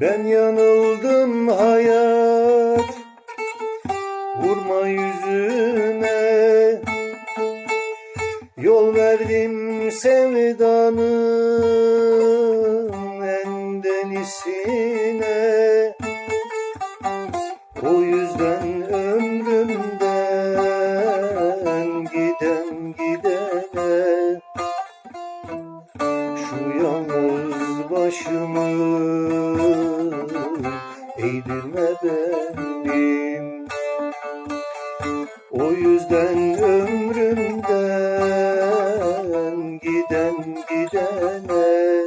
Ben yanıldım hayat. Vurma yüzüme Yol verdim sevdanın en delisine eğdirme benim O yüzden ömrümden giden gidene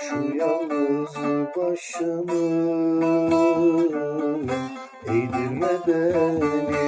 Şu yalnız başımı eğdirme benim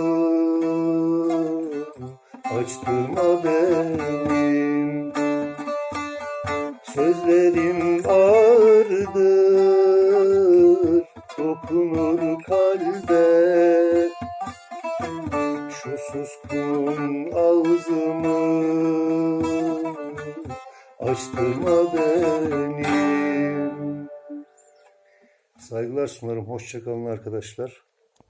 açtırma benim Sözlerim ağırdır dokunur kalbe Şu suskun ağzımı açtırma benim Saygılar sunarım. Hoşçakalın arkadaşlar.